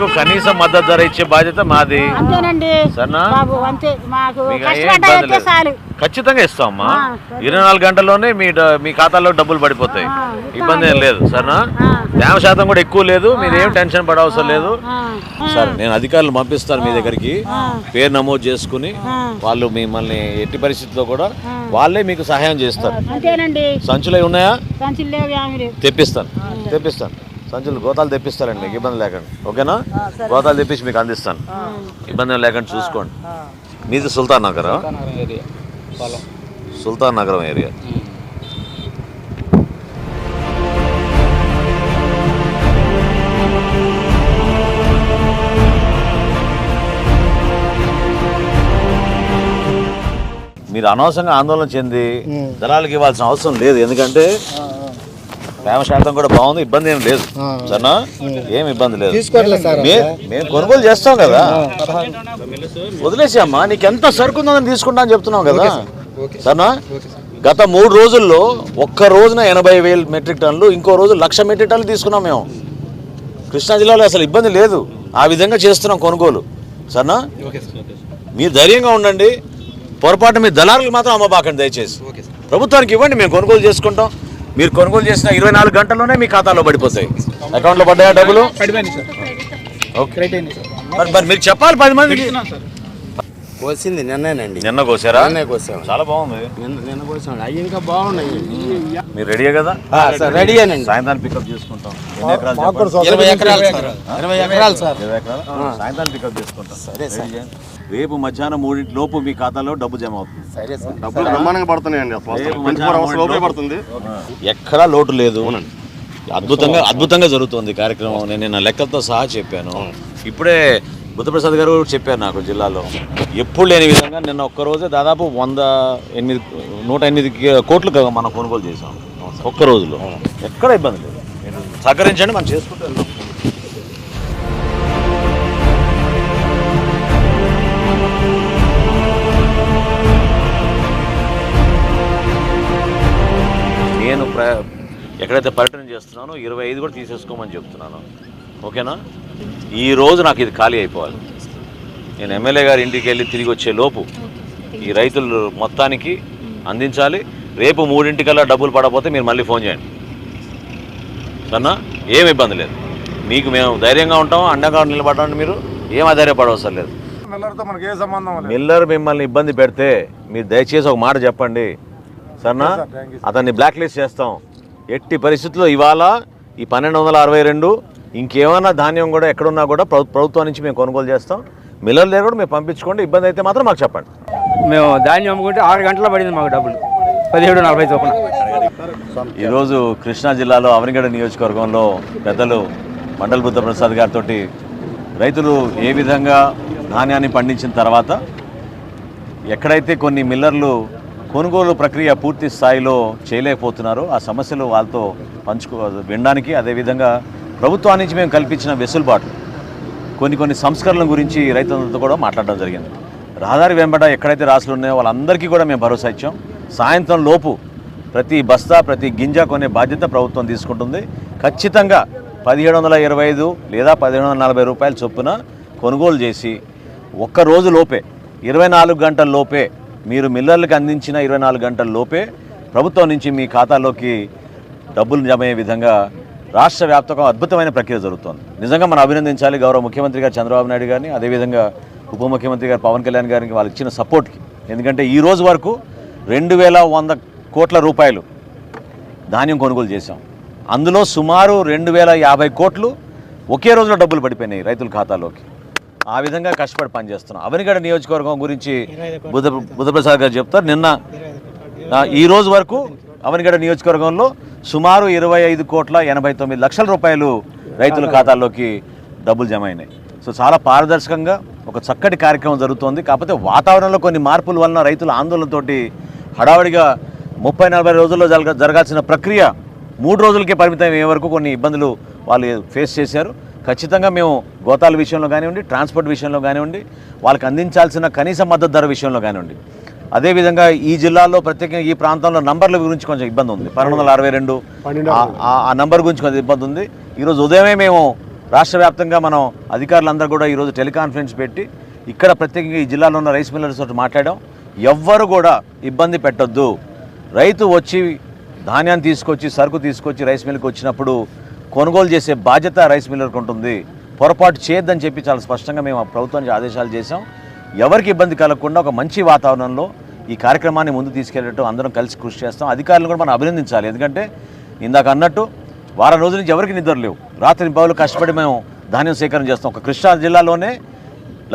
మీకు కనీస మద్దతు ధర ఇచ్చే బాధ్యత మాది. సరేనా? ఖచ్చితంగా ఇస్తామమ్మా. ఇరవై నాలుగు గంటల్లోనే మీ మీ ఖాతాలో డబ్బులు పడిపోతాయి. ఇబ్బంది ఏం లేదు. సరేనా. తేమ శాతం కూడా ఎక్కువ లేదు. మీరు ఏం టెన్షన్ పడవసరం లేదు. సరే నేను అధికారులు పంపిస్తాను మీ దగ్గరికి. పేరు నమోదు చేసుకుని. వాళ్ళు మిమ్మల్ని ఎట్టి పరిస్థితుల్లో కూడా వాళ్ళే మీకు సహాయం చేస్తారు. సంచులు ఉన్నాయా? తెప్పిస్తాను. తెప్పిస్తాను. సంచులు గోతాలు తెప్పిస్తారండి మీకు ఇబ్బంది లేకుండా. ఓకేనా? గోతాలు తెప్పించి మీకు అందిస్తాను. ఇబ్బంది లేకుండా చూసుకోండి. మీది సుల్తాన్ నగర్? సుల్తాన్ నగరం ఏరియా మీరు అనవసరంగా ఆందోళన చెంది దళాలకు ఇవ్వాల్సిన అవసరం లేదు. ఎందుకంటే ప్రేమ శాతం కూడా బాగుంది ఇబ్బంది ఏం లేదు. సరేనా? ఏం ఇబ్బంది లేదు. మేము కొనుగోలు చేస్తాం కదా? వదిలేసి అమ్మా నీకు ఎంత సరుకు ఉందని తీసుకుంటా అని చెప్తున్నావు కదా? సరేనా? గత మూడు రోజుల్లో ఒక్క రోజున ఎనభై వేలు మెట్రిక్ టన్నులు ఇంకో రోజు లక్ష మెట్రిక్ టన్నులు తీసుకున్నాం మేము. కృష్ణా జిల్లాలో అసలు ఇబ్బంది లేదు. ఆ విధంగా చేస్తున్నాం కొనుగోలు. సరేనా? మీరు ధైర్యంగా ఉండండి. పొరపాటు మీ దళారులకు మాత్రం అమ్మబాకండి దయచేసి. ప్రభుత్వానికి ఇవ్వండి మేము కొనుగోలు చేసుకుంటాం. మీరు కొనుగోలు చేసిన ఇరవై నాలుగు గంటల్లోనే మీ ఖాతాలో పడిపోతాయి. అకౌంట్లో పడ్డాయా డబ్బులు? మరి మరి మీరు చెప్పాలి పది మందికి. సార్. కోసింది నిన్నేనండి నిన్న కోసారా? నిన్నే కోసాము చాలా బాగుంది. నిన్న నిన్న కోసాము అవి ఇంకా బాగున్నాయి. మీరు రెడీ కదా? సార్ రెడీగానండి సాయంత్రం పికప్ చేసుకుంటాం. ఎన్ని ఎకరాలు చెప్పండి? ఇరవై ఎకరాలు సార్. ఇరవై ఎకరాలు సార్. ఇరవై ఎకరాలు? సాయంత్రం పికప్ చేసుకుంటాం. సరే సార్. రేపు మధ్యాహ్నం మూడింటి లోపు మీ ఖాతాలో డబ్బు జమ అవుతుంది. సరే సార్. డబ్బులు బ్రహ్మాండంగా పడుతున్నాయండి. అసలు రేపు ట్వంటీ ఫోర్ మధ్యాహ్నం అవర్స్ లోపే మూడింటి పడుతుంది. ఎక్కడా లోటు లేదు. అద్భుతంగా అద్భుతంగా జరుగుతుంది కార్యక్రమం. నేను నిన్న లెక్కలతో సహా చెప్పాను. ఇప్పుడే బుద్ధప్రసాద్ గారు చెప్పారు నాకు జిల్లాలో. ఎప్పుడు లేని విధంగా నిన్న ఒక్కరోజే దాదాపు వంద ఎనిమిది నూట ఎనిమిది కోట్లు మనం కొనుగోలు చేసాం ఒక్క రోజులో ఎక్కడ ఇబ్బంది లేదు. సహకరించండి మనం చేసుకుంటూ వెళ్దాం. నేను ప్ర ఎక్కడైతే పర్యటన చేస్తున్నానో ఇరవై ఐదు కూడా తీసేసుకోమని చెప్తున్నాను. ఓకేనా? ఈ రోజు నాకు ఇది ఖాళీ అయిపోవాలి. నేను ఎమ్మెల్యే గారి ఇంటికి వెళ్ళి తిరిగి వచ్చే లోపు ఈ రైతులు మొత్తానికి అందించాలి. రేపు మూడింటికల్లా డబ్బులు పడకపోతే మీరు మళ్ళీ ఫోన్ చేయండి. సరేనా? ఏం ఇబ్బంది లేదు. మీకు మేము ధైర్యంగా ఉంటాం అండగా నిలబడండి మీరు. ఏం ఆధారపడవసరం లేదు. మిల్లర్తో మనకి ఏ సంబంధం లేదు. మిల్లర్ మిమ్మల్ని ఇబ్బంది పెడితే మీరు దయచేసి ఒక మాట చెప్పండి. సరేనా? అతన్ని బ్లాక్ లిస్ట్ చేస్తాం. ఎట్టి పరిస్థితుల్లో ఇవాళ ఈ పన్నెండు వందల అరవై రెండు ఇంకేమైనా ధాన్యం కూడా ఎక్కడున్నా కూడా ప్రభు- ప్రభుత్వం నుంచి మేము కొనుగోలు చేస్తాం. మిల్లర్ దగ్గర కూడా మేము పంపించుకోండి. ఇబ్బంది అయితే మాత్రం మాకు చెప్పండి. మేము ధాన్యం అమ్ముకుంటే ఆరు గంటల్లో పడింది మాకు డబ్బులు. పదిహేడు నలభై చొప్పున. ఈరోజు కృష్ణా జిల్లాలో అవనిగడ నియోజకవర్గంలో పెద్దలు మండల్ బుద్ధ ప్రసాద్ గారితో రైతులు ఏ విధంగా ధాన్యాన్ని పండించిన తర్వాత ఎక్కడైతే కొన్ని మిల్లర్లు కొనుగోలు ప్రక్రియ పూర్తి స్థాయిలో చేయలేకపోతున్నారో ఆ సమస్యలు వాళ్ళతో పంచుకో వినడానికి అదేవిధంగా ప్రభుత్వానికి మేము కల్పించిన వెసులుబాట్లు కొన్ని కొన్ని సంస్కరణల గురించి రైతులతో కూడా మాట్లాడడం జరిగింది. రహదారి వెంబడ ఎక్కడైతే రాసులు ఉన్నాయో వాళ్ళందరికీ కూడా మేము భరోసా ఇచ్చాం. సాయంత్రం లోపు ప్రతి బస్తా ప్రతి గింజ కొనే బాధ్యత ప్రభుత్వం తీసుకుంటుంది. ఖచ్చితంగా పదిహేడు వందల ఇరవై ఐదు లేదా పదిహేడు వందల నలభై రూపాయల చొప్పున కొనుగోలు చేసి ఒక్క రోజు లోపే ఇరవై నాలుగు గంటల లోపే మీరు మిల్లర్లకు అందించిన ఇరవై నాలుగు గంటల లోపే ప్రభుత్వం నుంచి మీ ఖాతాలోకి డబ్బులు జమ అయ్యే విధంగా రాష్ట్ర వ్యాప్తంగా అద్భుతమైన ప్రక్రియ జరుగుతోంది. నిజంగా మనం అభినందించాలి గౌరవ ముఖ్యమంత్రి గారు చంద్రబాబు నాయుడు గారిని అదేవిధంగా ఉప ముఖ్యమంత్రి గారు పవన్ కళ్యాణ్ గారికి వాళ్ళు ఇచ్చిన సపోర్ట్కి. ఎందుకంటే ఈ రోజు వరకు రెండు వేల వంద కోట్ల రూపాయలు ధాన్యం కొనుగోలు చేశాం. అందులో సుమారు రెండు వేల యాభై కోట్లు ఒకే రోజులో డబ్బులు పడిపోయినాయి రైతుల ఖాతాలోకి. ఆ విధంగా కష్టపడి పనిచేస్తున్నాం. అవనిగడ నియోజకవర్గం గురించి బుద్ధ బుద్ధప్రసాద్ గారు చెప్తారు. నిన్న ఈ రోజు వరకు అవనిగడ నియోజకవర్గంలో సుమారు ఇరవై ఐదు కోట్ల ఎనభై తొమ్మిది లక్షల రూపాయలు రైతుల ఖాతాల్లోకి డబ్బులు జమ అయినాయి. సో చాలా పారదర్శకంగా ఒక చక్కటి కార్యక్రమం జరుగుతోంది. కాకపోతే వాతావరణంలో కొన్ని మార్పుల వలన రైతుల ఆందోళనతోటి హడావడిగా ముప్పై నలభై రోజుల్లో జరగ జరగాల్సిన ప్రక్రియ మూడు రోజులకే పరిమితం అయ్యే వరకు కొన్ని ఇబ్బందులు వాళ్ళు ఫేస్ చేశారు. ఖచ్చితంగా మేము గోతాల విషయంలో కానివ్వండి ట్రాన్స్పోర్ట్ విషయంలో కానివ్వండి వాళ్ళకి అందించాల్సిన కనీస మద్దతు ధర విషయంలో కానివ్వండి. అదేవిధంగా ఈ జిల్లాలో ప్రత్యేకంగా ఈ ప్రాంతంలో నంబర్ల గురించి కొంచెం ఇబ్బంది ఉంది. పన్నెండు వందల అరవై రెండు. ఆ- నంబర్ గురించి కొంచెం ఇబ్బంది ఉంది. ఈరోజు ఉదయమే మేము రాష్ట్ర వ్యాప్తంగా మనం అధికారులందరూ కూడా ఈరోజు టెలికాన్ఫరెన్స్ పెట్టి ఇక్కడ ప్రత్యేకంగా ఈ జిల్లాలో ఉన్న రైస్ మిల్లర్స్ తోటి మాట్లాడాం. ఎవ్వరు కూడా ఇబ్బంది పెట్టొద్దు. రైతు వచ్చి ధాన్యాన్ని తీసుకొచ్చి సరుకు తీసుకొచ్చి రైస్ మిల్కి వచ్చినప్పుడు కొనుగోలు చేసే బాధ్యత రైస్ మిల్లర్కి ఉంటుంది. పొరపాటు చేయొద్దని చెప్పి చాలా స్పష్టంగా మేము ఆ ప్రభుత్వానికి ఆదేశాలు చేశాం. ఎవరికి ఇబ్బంది కలగకుండా ఒక మంచి వాతావరణంలో ఈ కార్యక్రమాన్ని ముందు తీసుకెళ్ళటం అందరం కలిసి కృషి చేస్తాం. అధికారులను కూడా మనం అభినందించాలి. ఎందుకంటే ఇందాక అన్నట్టు వారం రోజుల నుంచి ఎవరికి నిద్ర లేవు. రాత్రి పౌలు కష్టపడి మేము ధాన్యం సేకరణ చేస్తాం. ఒక కృష్ణా జిల్లాలోనే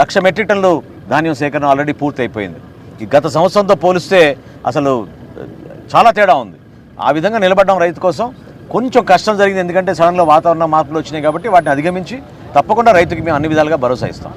లక్ష మెట్రిక్ టన్నులు ధాన్యం సేకరణ ఆల్రెడీ పూర్తి అయిపోయింది ఈ గత సంవత్సరంతో పోలిస్తే అసలు చాలా తేడా ఉంది. ఆ విధంగా నిలబడడం రైతు కోసం కొంచెం కష్టం జరిగింది. ఎందుకంటే సడన్గా వాతావరణ మార్పులు వచ్చినాయి కాబట్టి వాటిని అధిగమించి తప్పకుండా రైతుకి మేము అన్ని విధాలుగా భరోసా ఇస్తాం.